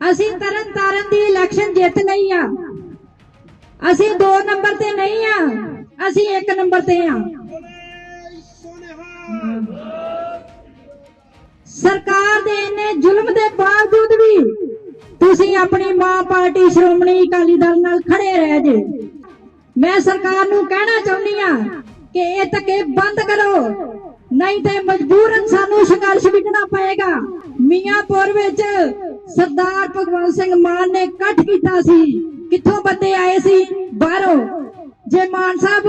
ਅਸੀਂ ਤਰਨ ਤਾਰਨ ਦੀ ਇਲੈਕਸ਼ਨ ਜਿੱਤ ਲਈ ਆ। ਅਸੀਂ 2 ਨੰਬਰ ਤੇ ਨਹੀਂ ਆ, ਅਸੀਂ 1 ਨੰਬਰ ਤੇ ਆ। ਸਰਕਾਰ ਦੇ ਇੰਨੇ ਜ਼ੁਲਮ ਦੇ ਬਾਵਜੂਦ ਵੀ ਤੁਸੀਂ ਆਪਣੀ ਮਾਂ ਪਾਰਟੀ ਸ਼੍ਰੋਮਣੀ ਅਕਾਲੀ ਦਲ ਨਾਲ ਖੜੇ ਰਹਿ ਜੇ। ਮੈਂ ਸਰਕਾਰ ਨੂੰ ਕਹਿਣਾ ਚਾਹੁੰਦੀ ਆ ਕਿ ਇਹ ਧੱਕੇ ਬੰਦ ਕਰੋ। ਨਹੀਂ ਤੇ ਮਜਬੂਰਨ ਸਾਨੂੰ ਸੰਘਰਸ਼ ਵਿਕਣਾ ਪਏਗਾ। ਮੀਆਂਪੁਰ ਵਿੱਚ ਸਰਦਾਰ ਭਗਵੰਤ ਸਿੰਘ ਮਾਨ ਨੇ ਇਕੱਠ ਕੀਤਾ ਸੀ। ਕਿੱਥੋਂ ਬੰਦੇ ਆਏ ਸੀ? ਬਾਹਰੋਂ। ਜੇ ਮਾਨ ਸਾਹਿਬ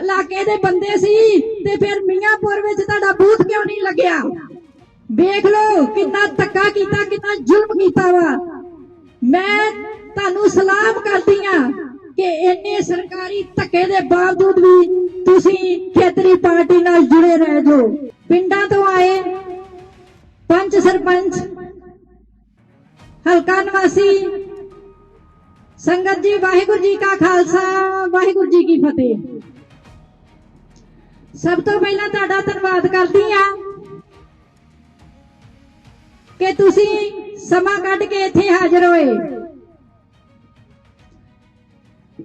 ਇਲਾਕੇ ਦੇ ਬੰਦੇ ਸੀ, ਤੇ ਫਿਰ ਮੀਆਂਪੁਰ ਵਿੱਚ ਤੁਹਾਡਾ ਬੂਥ ਕਿਉਂ ਨਹੀਂ ਲੱਗਿਆ? ਵੇਖ ਲਓ ਕਿੰਨਾ ਧੱਕਾ ਕੀਤਾ, ਕਿੰਨਾ ਜ਼ੁਲਮ ਕੀਤਾ ਵਾ। ਮੈਂ ਤੁਹਾਨੂੰ ਸਲਾਮ ਕਰਦੀ ਆ ਕਿ ਇੰਨੇ ਸਰਕਾਰੀ ਧੱਕੇ ਦੇ ਬਾਵਜੂਦ ਵੀ ਤੁਸੀਂ ਖੇਤਰੀ ਪਾਰਟੀ ਨਾਲ ਜੁੜੇ ਰਹਿ ਜੋ ਪਿੰਡਾਂ ਤੋਂ ਆਏ ਪੰਚ ਸਰਪੰਚ, ਹਲਕਾ ਨਿਵਾਸੀ, ਸੰਗਤ ਜੀ, ਵਾਹਿਗੁਰੂ ਜੀ ਕਾ ਖਾਲਸਾ, ਵਾਹਿਗੁਰੂ ਜੀ ਕੀ ਫਤਿਹ। ਸਭ ਤੋਂ ਪਹਿਲਾਂ ਤੁਹਾਡਾ ਧੰਨਵਾਦ ਕਰਦੀ ਆ ਕਿ ਤੁਸੀਂ ਸਮਾਂ ਕੱਢ ਕੇ ਇੱਥੇ ਹਾਜ਼ਰ ਹੋਏ।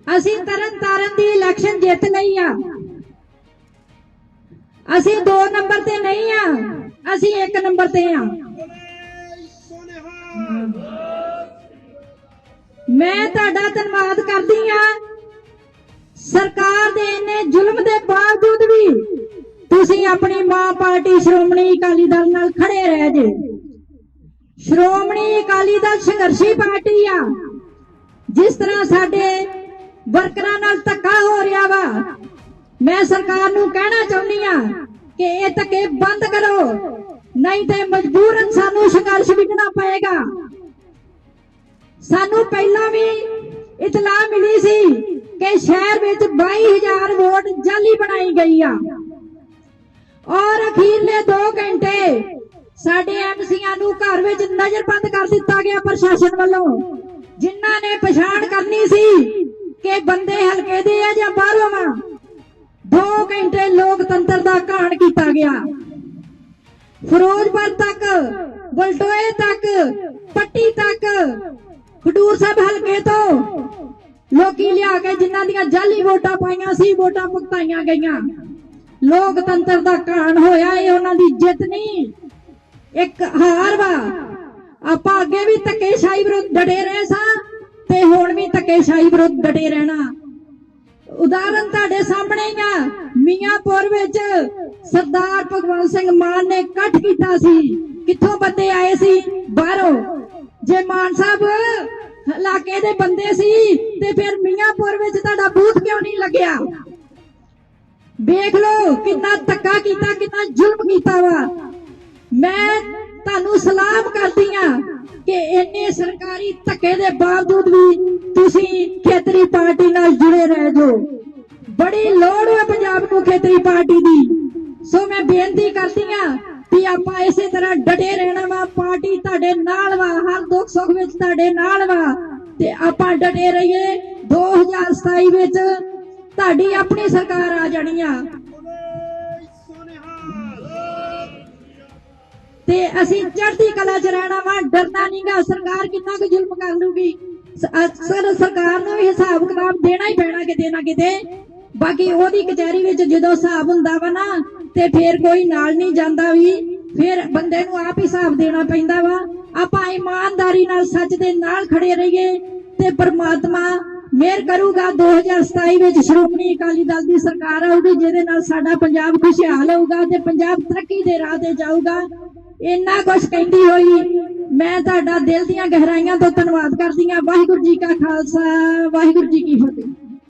ਅਸੀਂ ਤਰਨ ਤਾਰਨ ਦੀ ਇਲੈਕਸ਼ਨ ਜਿੱਤ ਲਈ ਆ। ਅਸੀਂ 2 ਨੰਬਰ ਤੇ ਨਹੀਂ ਆ, ਅਸੀਂ 1 ਨੰਬਰ ਤੇ ਆ। ਮੈਂ ਤੁਹਾਡਾ ਧੰਨਵਾਦ ਕਰਦੀ ਆ ਸਰਕਾਰ ਦੇ ਇੰਨੇ ਜ਼ੁਲਮ ਦੇ ਬਾਵਜੂਦ ਵੀ ਤੁਸੀਂ ਆਪਣੀ ਮਾਂ ਪਾਰਟੀ ਸ਼੍ਰੋਮਣੀ ਅਕਾਲੀ ਦਲ ਨਾਲ ਖੜੇ ਰਹਿ ਜੇ। ਸ਼੍ਰੋਮਣੀ ਅਕਾਲੀ ਦਲ ਸੰਘਰਸ਼ੀ ਪਾਰਟੀ ਆ। ਜਿਸ ਤਰ੍ਹਾਂ ਸਾਡੇ ਵਰਕਰਾਂ ਨਾਲ ਧੱਕਾ ਹੋ ਰਿਹਾ ਵਾ। ਮੈਂ ਸਰਕਾਰ ਨੂੰ ਕਹਿਣਾ ਚਾਹੁੰਦੀ ਆ ਕਿ ਇਹ ਧੱਕੇ ਬੰਦ ਕਰੋ। ਨਹੀਂ ਤੇ ਮਜਬੂਰਨ ਸਾਨੂੰ ਸੰਘਰਸ਼ ਵਿਕਣਾ ਪਏਗਾ। ਸਾਨੂੰ ਪਹਿਲਾਂ ਵੀ ਇਤਲਾਹ ਮਿਲੀ ਸੀ ਕਿ ਸ਼ਹਿਰ ਵਿੱਚ 22000 ਵੋਟ ਜਾਲੀ ਬਣਾਈ ਗਈ ਆ। ਔਰ ਅਖੀਰਲੇ 2 ਘੰਟੇ ਸਾਡੇ ਐਮਸੀਆਂ ਨੂੰ ਘਰ ਵਿੱਚ ਨਜ਼ਰਬੰਦ ਕਰ ਦਿੱਤਾ ਗਿਆ ਪ੍ਰਸ਼ਾਸਨ ਵੱਲੋਂ। ਜਿਨ੍ਹਾਂ ਨੇ ਪਛਾਣ ਕਰਨੀ ਸੀ ਕਿ ਬੰਦੇ ਹਲਕੇ ਦੇ ਆ ਜਾਂ ਬਾਹਰੋਂ ਆ? 2 ਘੰਟੇ ਲੋਕਤੰਤਰ ਦਾ ਘਾਣ ਕੀਤਾ ਗਿਆ। ਫਿਰੋਜ਼ਪੁਰ ਤੱਕ, ਬਲਟੋਏ ਤੱਕ, ਪੱਟੀ ਤੱਕ, ਖਡੂਰ ਸਾਹਿਬ ਹਲਕੇ ਤੋਂ ਲੋਕੀ ਲਿਆ ਕੇ ਜਿਨ੍ਹਾਂ ਦੀਆਂ ਜਾਲੀ ਵੋਟਾਂ ਪਾਈਆਂ ਸੀ, ਵੋਟਾਂ ਭੁਗਤਾਈਆਂ ਗਈਆਂ। ਲੋਕਤੰਤਰ ਦਾ ਘਾਣ ਹੋਇਆ, ਇਹ ਉਹਨਾਂ ਦੀ ਜਿੱਤ ਨਹੀਂ। ਇੱਕ ਹਾਰ ਵਾ। ਆਪਾਂ ਅੱਗੇ ਵੀ ਧੱਕੇਸ਼ਾਹੀ ਵਿਰੁੱਧ ਡਟੇ ਰਹੇ ਸਾਂ। ਤੇ ਹੁਣ ਵੀ ਧੱਕੇਸ਼ਾਹੀ ਵਿਰੁੱਧ ਡਟੇ ਰਹਿਣਾ। ਉਦਾਹਰਨ ਤੁਹਾਡੇ ਸਾਹਮਣੇ ਹੀ ਆ। ਮੀਆਂਪੁਰ ਵਿੱਚ ਸਰਦਾਰ ਭਗਵੰਤ ਸਿੰਘ ਮਾਨ ਨੇ ਇਕੱਠ ਕੀਤਾ ਸੀ। ਕਿੱਥੋਂ ਬੰਦੇ ਆਏ ਸੀ? ਬਾਹਰੋਂ। ਜੇ ਮਾਨ ਸਾਹਿਬ ਇਲਾਕੇ ਦੇ ਬੰਦੇ ਸੀ, ਤੇ ਫਿਰ ਮੀਆਂਪੁਰ ਵਿੱਚ ਤੁਹਾਡਾ ਬੂਥ ਕਿਉਂ ਨਹੀਂ ਲੱਗਿਆ? ਵੇਖ ਲਓ ਕਿੰਨਾ ਧੱਕਾ ਕੀਤਾ, ਕਿੰਨਾ ਜ਼ੁਲਮ ਕੀਤਾ ਵਾ। ਮੈਂ ਤੁਹਾਨੂੰ ਸਲਾਮ ਕਰਦੀ ਆ ਕਿ ਇੰਨੇ ਸਰਕਾਰੀ ਧੱਕੇ ਦੇ ਬਾਵਜੂਦ ਵੀ ਤੁਸੀਂ ਖੇਤਰੀ ਪਾਰਟੀ ਨਾਲ ਜੁੜੇ ਰਹਿ ਜੋ। ਬੜੀ ਲੋੜ ਹੈ ਪੰਜਾਬ ਨੂੰ ਖੇਤਰੀ ਪਾਰਟੀ ਦੀ। ਸੋ ਮੈਂ ਬੇਨਤੀ ਕਰਦੀ ਆ ਵੀ ਆਪਾਂ ਇਸੇ ਤਰ੍ਹਾਂ ਡਟੇ ਰਹਿਣਾ ਵਾ, ਪਾਰਟੀ ਤੁਹਾਡੇ ਨਾਲ ਵਾ, ਹਰ ਦੁੱਖ ਸੁੱਖ ਵਿੱਚ ਤੁਹਾਡੇ ਨਾਲ ਵਾ, ਤੇ ਆਪਾਂ ਡਟੇ ਰਹੀਏ। 2027 ਵਿੱਚ ਤੁਹਾਡੀ ਆਪਣੀ ਸਰਕਾਰ ਆ ਜਾਣੀ ਆ। ਤੇ ਅਸੀਂ ਚੜ੍ਹਦੀ ਕਲਾ 'ਚ ਰਹਿਣਾ ਵਾ, ਡਰਨਾ ਨਹੀਂਗਾ, ਸਰਕਾਰ ਕਿੰਨਾ ਕੁ ਜ਼ੁਲਮ ਕਰ ਲੂਗੀ। ਸ- ਸਰਕਾਰ ਨੂੰ ਵੀ ਹਿਸਾਬ ਕਿਤਾਬ ਦੇਣਾ ਹੀ ਪੈਣਾ ਕਿਤੇ ਨਾ ਕਿਤੇ। ਬਾਕੀ ਉਹਦੀ ਕਚਹਿਰੀ ਵਿੱਚ ਜਦੋਂ ਹਿਸਾਬ ਹੁੰਦਾ ਵਾ ਨਾ, ਤੇ ਫੇਰ ਕੋਈ ਨਾਲ ਨਹੀਂ ਜਾਂਦਾ ਵੀ। ਫਿਰ ਬੰਦੇ ਨੂੰ ਆਪ ਹੀ ਹਿਸਾਬ ਦੇਣਾ ਪੈਂਦਾ ਵਾ। ਆਪਾਂ ਇਮਾਨਦਾਰੀ ਨਾਲ ਸੱਚ ਦੇ ਨਾਲ ਖੜੇ ਰਹੀਏ ਤੇ ਪਰਮਾਤਮਾ ਮਿਹਰ ਕਰੂਗਾ। 2027 ਵਿੱਚ ਸ਼੍ਰੋਮਣੀ ਅਕਾਲੀ ਦਲ ਦੀ ਸਰਕਾਰ ਆਊਗੀ, ਜਿਹਦੇ ਨਾਲ ਸਾਡਾ ਪੰਜਾਬ ਖੁਸ਼ਹਾਲ ਹੋਊਗਾ ਤੇ ਪੰਜਾਬ ਤਰੱਕੀ ਦੇ ਰਾਹ ਤੇ ਜਾਊਗਾ। ਇੰਨਾ ਕੁਝ ਕਹਿੰਦੀ ਹੋਈ, ਮੈਂ ਤੁਹਾਡਾ ਦਿਲ ਦੀਆਂ ਗਹਿਰਾਈਆਂ ਤੋਂ ਧੰਨਵਾਦ ਕਰਦੀ ਹਾਂ। ਵਾਹਿਗੁਰੂ ਜੀ ਕਾ ਖਾਲਸਾ, ਵਾਹਿਗੁਰੂ ਜੀ ਕੀ ਫਤਿਹ।